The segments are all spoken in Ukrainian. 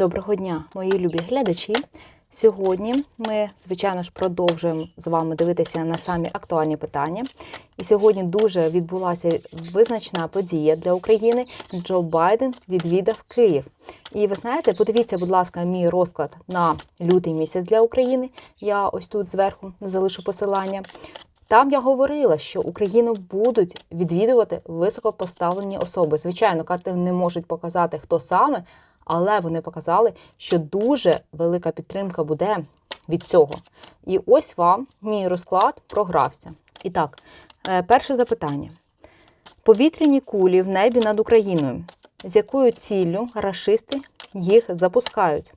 Доброго дня, мої любі глядачі. Сьогодні ми, звичайно ж, продовжуємо з вами дивитися на самі актуальні питання. І сьогодні дуже відбулася визначна подія для України. Джо Байден відвідав Київ. І ви знаєте, подивіться, будь ласка, мій розклад на лютий місяць для України. Я ось тут зверху залишу посилання. Там я говорила, що Україну будуть відвідувати високопоставлені особи. Звичайно, карти не можуть показати, хто саме, але вони показали, що дуже велика підтримка буде від цього. І ось вам мій розклад програвся. І так, е, перше запитання: повітряні кулі в небі над Україною. З якою ціллю рашисти їх запускають?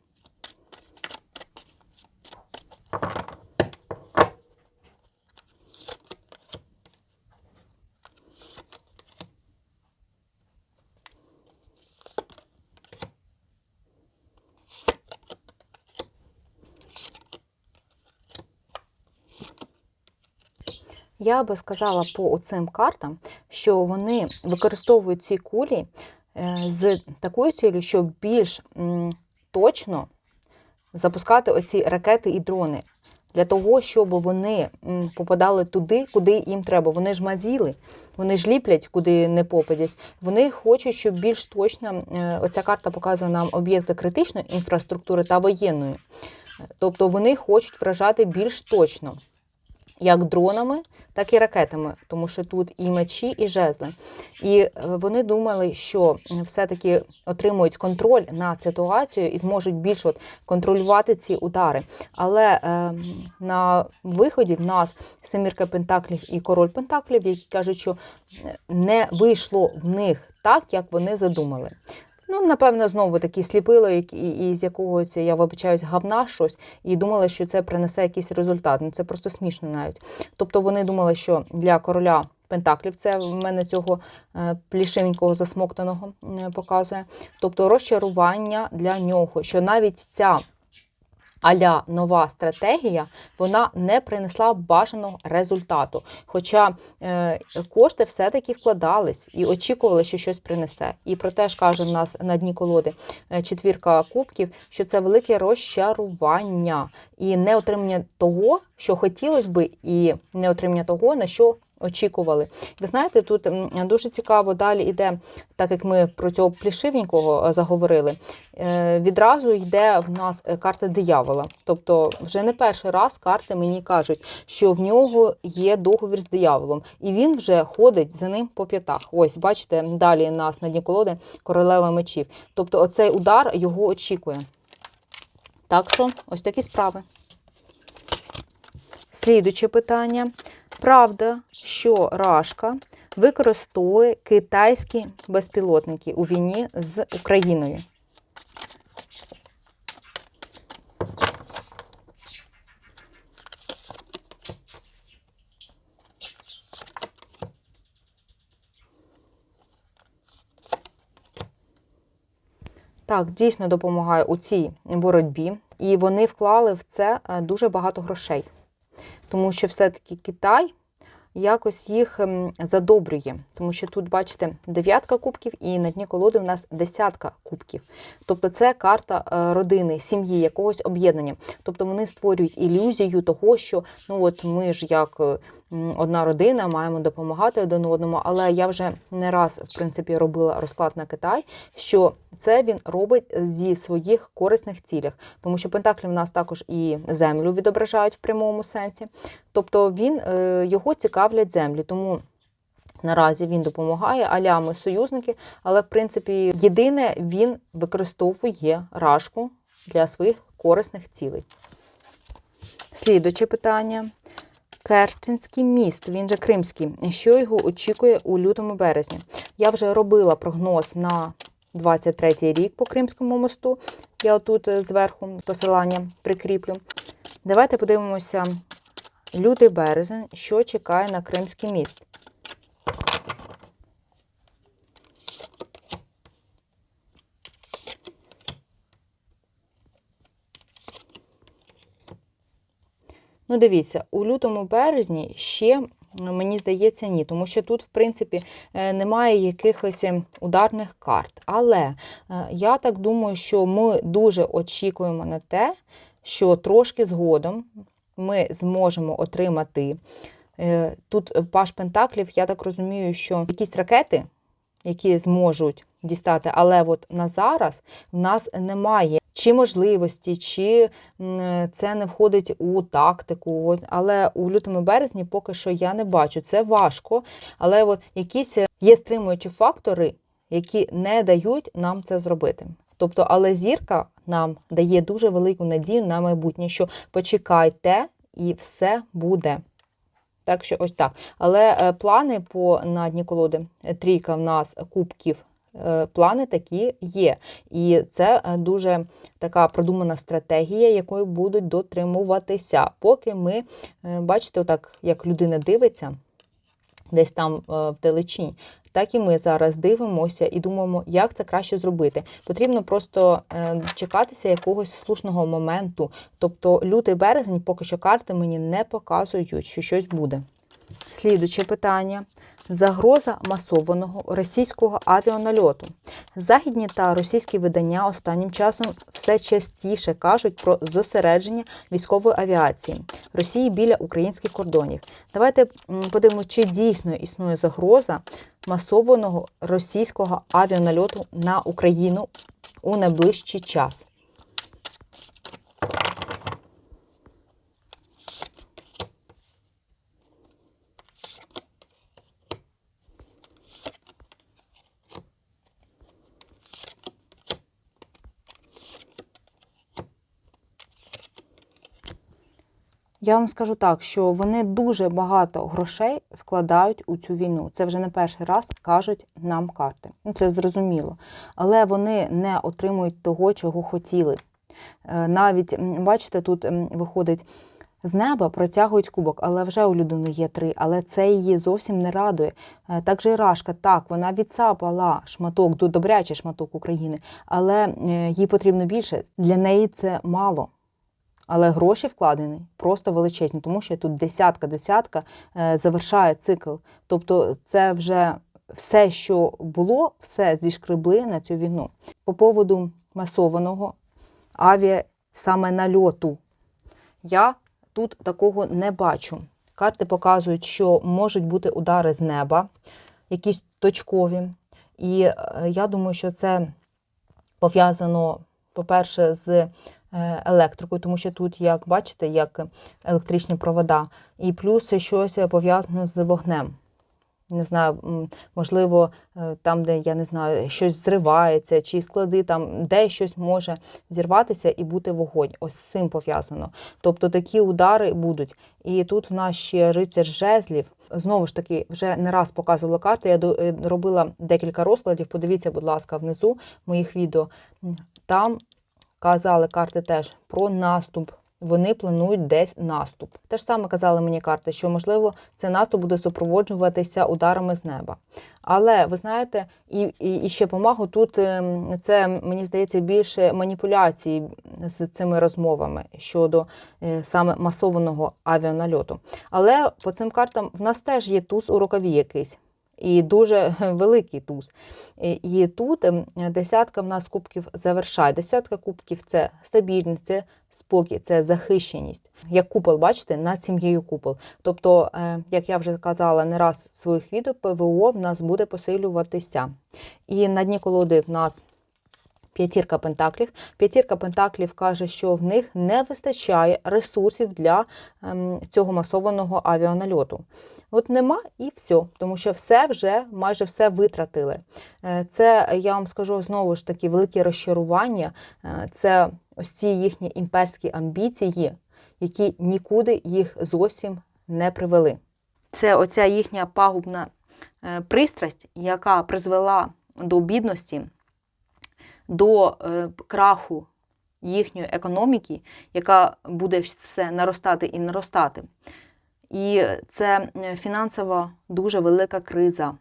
Я би сказала по цим картам, що вони використовують ці кулі е, з такою цілею, щоб більш точно запускати оці ракети і дрони. Для того, щоб вони попадали туди, куди їм треба. Вони ж мазіли, вони ж ліплять, куди не попадять. Вони хочуть, щоб більш точно е, оця карта показує нам об'єкти критичної інфраструктури та воєнної. Тобто вони хочуть вражати більш точно як дронами, так і ракетами, тому що тут і мечі, і жезли. І е, вони думали, що все-таки отримують контроль над ситуацією і зможуть більш от контролювати ці удари. Але е, на виході в нас семірка пентаклів і король пентаклів, які кажуть, що не вийшло в них так, як вони задумали. Ну, напевно, знову такі сліпило, і, і з якогось, я вибачаюсь, гавна щось, і думали, що це принесе якийсь результат. Ну, це просто смішно навіть. Тобто вони думали, що для короля Пентаклів це в мене цього е, плішивенького засмоктаного е, показує. Тобто розчарування для нього, що навіть ця аля нова стратегія, вона не принесла бажаного результату. Хоча е, кошти все-таки вкладались і очікували, що щось принесе. І про те ж каже в нас на дні колоди е, четвірка кубків, що це велике розчарування і не отримання того, що хотілося би, і не отримання того, на що. Очікували. Ви знаєте, тут дуже цікаво далі йде, так як ми про цього плішивенького е, заговорили. е, Відразу йде в нас е, карта диявола. Тобто, вже не перший раз карти мені кажуть, що в нього є договір з дияволом, і він вже ходить за ним по п'ятах. Ось, бачите, далі нас на дні колоди королева мечів. Тобто, оцей удар його очікує. Так що, ось такі справи. Слідуче питання. Правда, що Рашка використовує китайські безпілотники у війні з Україною? Так, дійсно допомагає у цій боротьбі, і вони вклали в це е, дуже багато грошей тому що все-таки Китай якось їх ем, задобрює. Тому що тут, бачите, дев'ятка кубків, і на дні колоди в нас десятка кубків. Тобто це карта е, родини, сім'ї, якогось об'єднання. Тобто вони створюють ілюзію того, що ну от ми ж як е, одна родина маємо допомагати один одному. Але я вже не раз в принципі робила розклад на Китай, що це він робить зі своїх корисних цілях, тому що пентаклі в нас також і землю відображають в прямому сенсі. Тобто він е, його цікавлять землі. Тому наразі він допомагає, аля ми союзники, але в принципі єдине він використовує рашку для своїх корисних цілей. Слідуче питання. Керченський міст, він же Кримський. Що його очікує у лютому березні? Я вже робила прогноз на 23-й рік по Кримському мосту. Я отут е, зверху посилання прикріплю. Давайте подивимося лютий березень, що чекає на Кримський міст. Ну, дивіться, у лютому березні ще Мені здається, ні, тому що тут, в принципі, е, немає якихось ем, ударних карт. Але е, я так думаю, що ми дуже очікуємо на те, що трошки згодом ми зможемо отримати е, тут Паш Пентаклів, я так розумію, що якісь ракети, які зможуть дістати, але от на зараз в нас немає чи можливості, чи це не входить у тактику. Але у лютому березні поки що я не бачу. Це важко, але от якісь є стримуючі фактори, які не дають нам це зробити. Тобто, але зірка нам дає дуже велику надію на майбутнє, що почекайте, і все буде. Так що ось так. Але е, плани по на дні колоди е, трійка в нас кубків. Е, Плани такі є. І це е, дуже така продумана стратегія, якою будуть дотримуватися. Поки ми, е, бачите, отак, як людина дивиться десь там е, вдалечінь, так і ми зараз дивимося і думаємо, як це краще зробити. Потрібно просто чекатися якогось слушного моменту. Тобто лютий березень, поки що карти мені не показують, що щось буде. Слідуче питання. Загроза масованого російського авіанальоту. Західні та російські видання останнім часом все частіше кажуть про зосередження військової авіації Росії біля українських кордонів. Давайте подивимося, чи дійсно існує загроза масованого російського авіанальоту на Україну у найближчий час. Я вам скажу так, що вони дуже багато грошей вкладають у цю війну. Це вже не перший раз кажуть нам карти. Ну це зрозуміло. Але вони не отримують того, чого хотіли. Е, Навіть бачите, тут виходить. З неба протягують кубок, але вже у людини є три, але це її зовсім не радує. Е, Так же і Рашка, так, вона відсапала шматок, добрячий шматок України, але е, їй потрібно більше. Для неї це мало. Але гроші вкладені просто величезні, тому що тут десятка-десятка е, завершає цикл. Тобто це вже все, що було, все зішкребли на цю війну. По поводу масованого авіа саме нальоту. Я тут такого не бачу. Карти показують, що можуть бути удари з неба, якісь точкові. І е, я думаю, що це пов'язано, по-перше, з електрикою, тому що тут, як бачите, як електричні провода, і плюс щось пов'язане з вогнем. Не знаю, можливо, е, там, де я не знаю, щось зривається, чи склади там, де щось може зірватися і бути вогонь. Ось з цим пов'язано. Тобто такі удари будуть. І тут в нас ще рицар жезлів. Знову ж таки, вже не раз показувала карти. Я е, робила декілька розкладів. Подивіться, будь ласка, внизу моїх відео. Там казали карти теж про наступ. Вони планують десь наступ. Те ж саме казали мені карти, що можливо цей наступ буде супроводжуватися ударами з неба. Але ви знаєте, і, і, і ще помагу тут ем, це мені здається більше маніпуляцій з цими розмовами щодо е, саме масованого авіанальоту. Але по цим картам в нас теж є туз у рукаві якийсь. І дуже великий туз. І тут ем, десятка в нас кубків завершає. Десятка кубків це стабільність, це спокій, це захищеність. Як купол, бачите, над сім'єю купол. Тобто, е, як я вже казала не раз в своїх відео, ПВО в нас буде посилюватися. І на дні колоди в нас П'ятірка пентаклів. П'ятірка пентаклів каже, що в них не вистачає ресурсів для ем, цього масованого авіанальоту. От нема і все, тому що все вже майже все витратили. Е, Це я вам скажу знову ж таки велике розчарування. Е, Це ось ці їхні імперські амбіції, які нікуди їх зовсім не привели. Це оця їхня пагубна е, пристрасть, яка призвела до бідності до е, краху їхньої економіки, яка буде все наростати і наростати. І це фінансова дуже велика криза.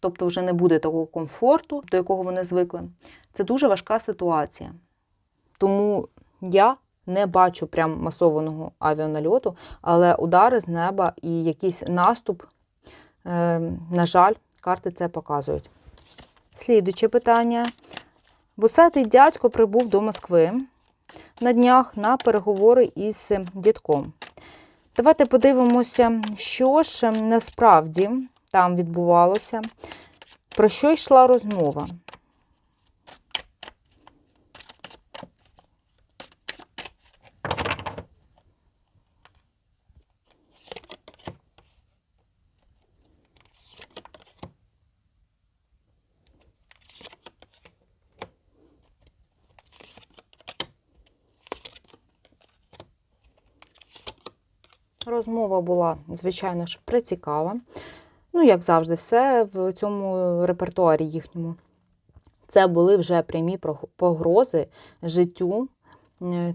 Тобто вже не буде того комфорту, до якого вони звикли. Це дуже важка ситуація. Тому я не бачу прям масованого авіанальоту, але удари з неба і якийсь наступ, е, на жаль, карти це показують. Слідуюче питання. Вусатий дядько прибув до Москви на днях на переговори із дідком. Давайте подивимося, що ж насправді там відбувалося, про що йшла розмова. Розмова була, звичайно ж, прицікава. Ну, як завжди, все в цьому репертуарі їхньому. Це були вже прямі погрози життю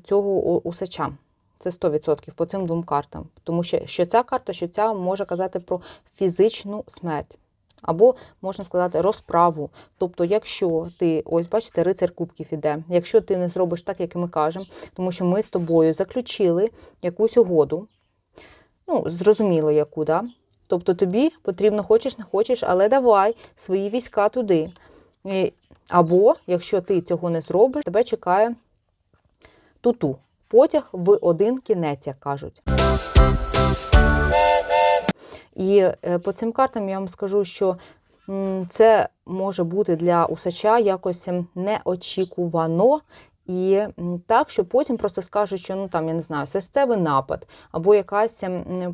цього усача. Це 100% по цим двом картам. Тому що, що ця карта, що ця може казати про фізичну смерть. Або, можна сказати, розправу. Тобто, якщо ти, ось бачите, рицар кубків іде, якщо ти не зробиш так, як ми кажемо, тому що ми з тобою заключили якусь угоду, ну, зрозуміло, яку, да? Тобто тобі потрібно, хочеш, не хочеш, але давай свої війська туди. Або, якщо ти цього не зробиш, тебе чекає туту. Потяг в один кінець, як кажуть. І е, по цим картам я вам скажу, що це може бути для усача якось неочікувано. І так, що потім просто скажуть, що ну там я не знаю, серцевий напад, або якась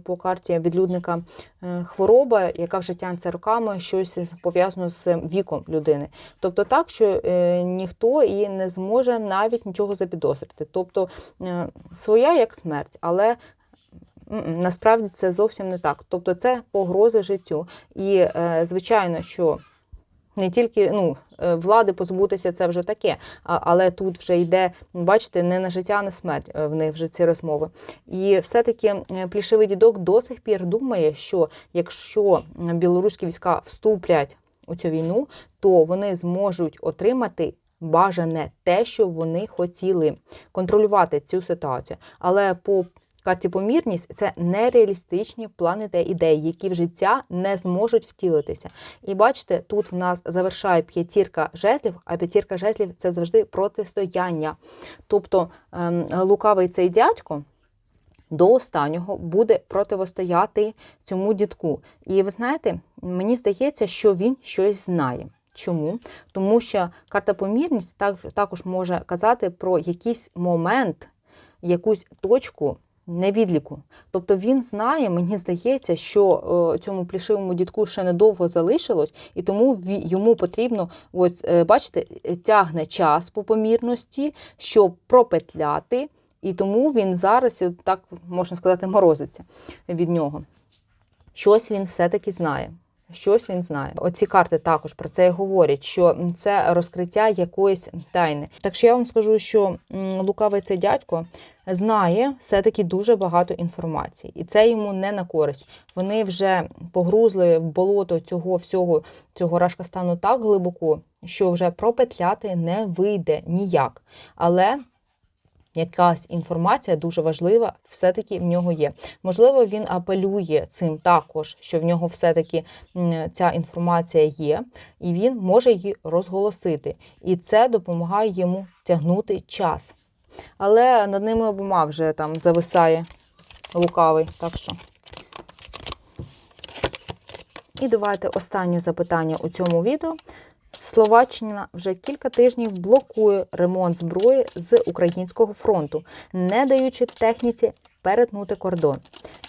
по карті відлюдника е, хвороба, яка вже тягнеться роками, щось пов'язано з віком людини. Тобто так, що е, ніхто і не зможе навіть нічого запідозрити. Тобто е, своя як смерть, але насправді це зовсім не так. Тобто це погрози життю. І е, звичайно, що не тільки ну, е, влади позбутися це вже таке, але тут вже йде, бачите, не на життя, а на смерть е, в них вже ці розмови. І все-таки плішивий дідок до сих пір думає, що якщо білоруські війська вступлять у цю війну, то вони зможуть отримати бажане те, що вони хотіли контролювати цю ситуацію. Але по карті помірність це нереалістичні плани та ідеї, які в життя не зможуть втілитися. І бачите, тут в нас завершає п'ятірка жезлів, а п'ятірка жезлів це завжди протистояння. Тобто ем, лукавий цей дядько. До останнього буде противостояти цьому дідку. І ви знаєте, мені здається, що він щось знає. Чому? Тому що карта помірність так, також може казати про якийсь момент, якусь точку невідліку. Тобто він знає, мені здається, що е, цьому плішивому дідку ще недовго залишилось, і тому йому потрібно, ось, е, бачите, тягне час по помірності, щоб пропетляти. І тому він зараз, е, так можна сказати, морозиться від нього. Щось він все-таки знає. Щось він знає. Оці карти також про це і говорять, що це розкриття якоїсь тайни. Так що я вам скажу, що лукавий цей дядько знає все-таки дуже багато інформації, і це йому не на користь. Вони вже погрузли в болото цього всього цього рашкастану так глибоко, що вже пропетляти не вийде ніяк. Але якась інформація дуже важлива, все-таки в нього є. Можливо, він апелює цим також, що в нього все-таки ця інформація є, і він може її розголосити. І це допомагає йому тягнути час. Але над ними обома вже там зависає лукавий. Так що. І давайте останнє запитання у цьому відео. Словаччина вже кілька тижнів блокує ремонт зброї з українського фронту, не даючи техніці перетнути кордон.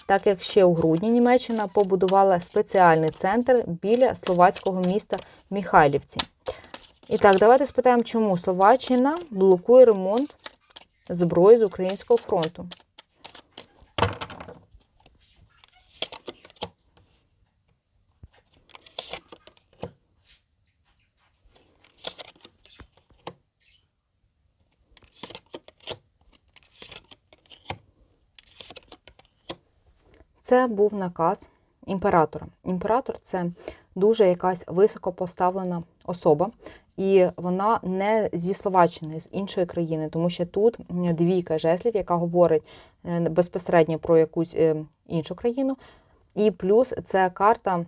Так як ще у грудні Німеччина побудувала спеціальний центр біля словацького міста Міхайлівці. І так, давайте спитаємо, чому Словаччина блокує ремонт зброї з українського фронту. Це був наказ імператора. Імператор це дуже якась високопоставлена особа, І вона не зі Словаччини, з іншої країни, тому що тут двійка жеслів, яка говорить е, безпосередньо про якусь е, іншу країну. І плюс це карта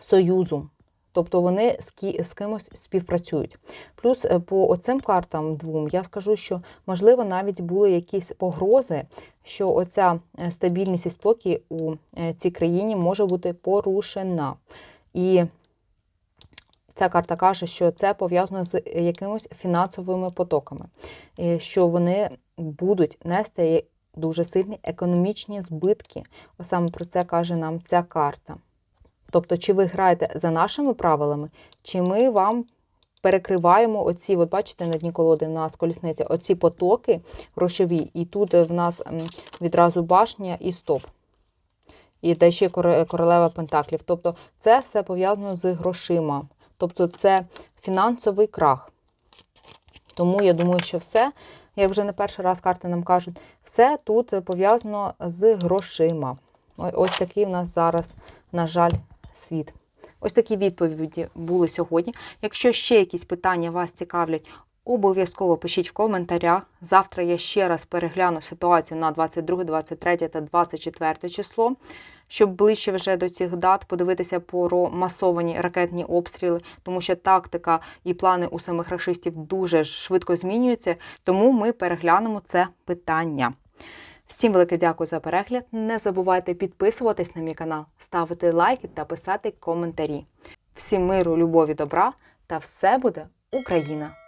союзу. Тобто вони з, ки- з кимось співпрацюють. Плюс е, по оцим картам двом я скажу, що можливо навіть були якісь погрози, що оця е, стабільність і спокій у е, цій країні може бути порушена. І ця карта каже, що це пов'язано з якимись фінансовими потоками, що вони будуть нести дуже сильні економічні збитки. Ось саме про це каже нам ця карта. Тобто, чи ви граєте за нашими правилами, чи ми вам перекриваємо оці, от бачите, на дні колоди в нас колісниця, оці потоки грошові, і тут в нас відразу башня і стоп. І та ще королева пентаклів. Тобто, це все пов'язано з грошима. Тобто, це фінансовий крах. Тому я думаю, що все, як вже не перший раз карти нам кажуть, все тут пов'язано з грошима. Ось такий в нас зараз, на жаль, світ. Ось такі відповіді були сьогодні. Якщо ще якісь питання вас цікавлять, обов'язково пишіть в коментарях. Завтра я ще раз перегляну ситуацію на 22, 23 та 24 число, щоб ближче вже до цих дат подивитися про масовані ракетні обстріли, тому що тактика і плани у самих рашистів дуже швидко змінюються. Тому ми переглянемо це питання. Всім велике дякую за перегляд. Не забувайте підписуватись на мій канал, ставити лайки та писати коментарі. Всім миру, любові, добра та все буде Україна!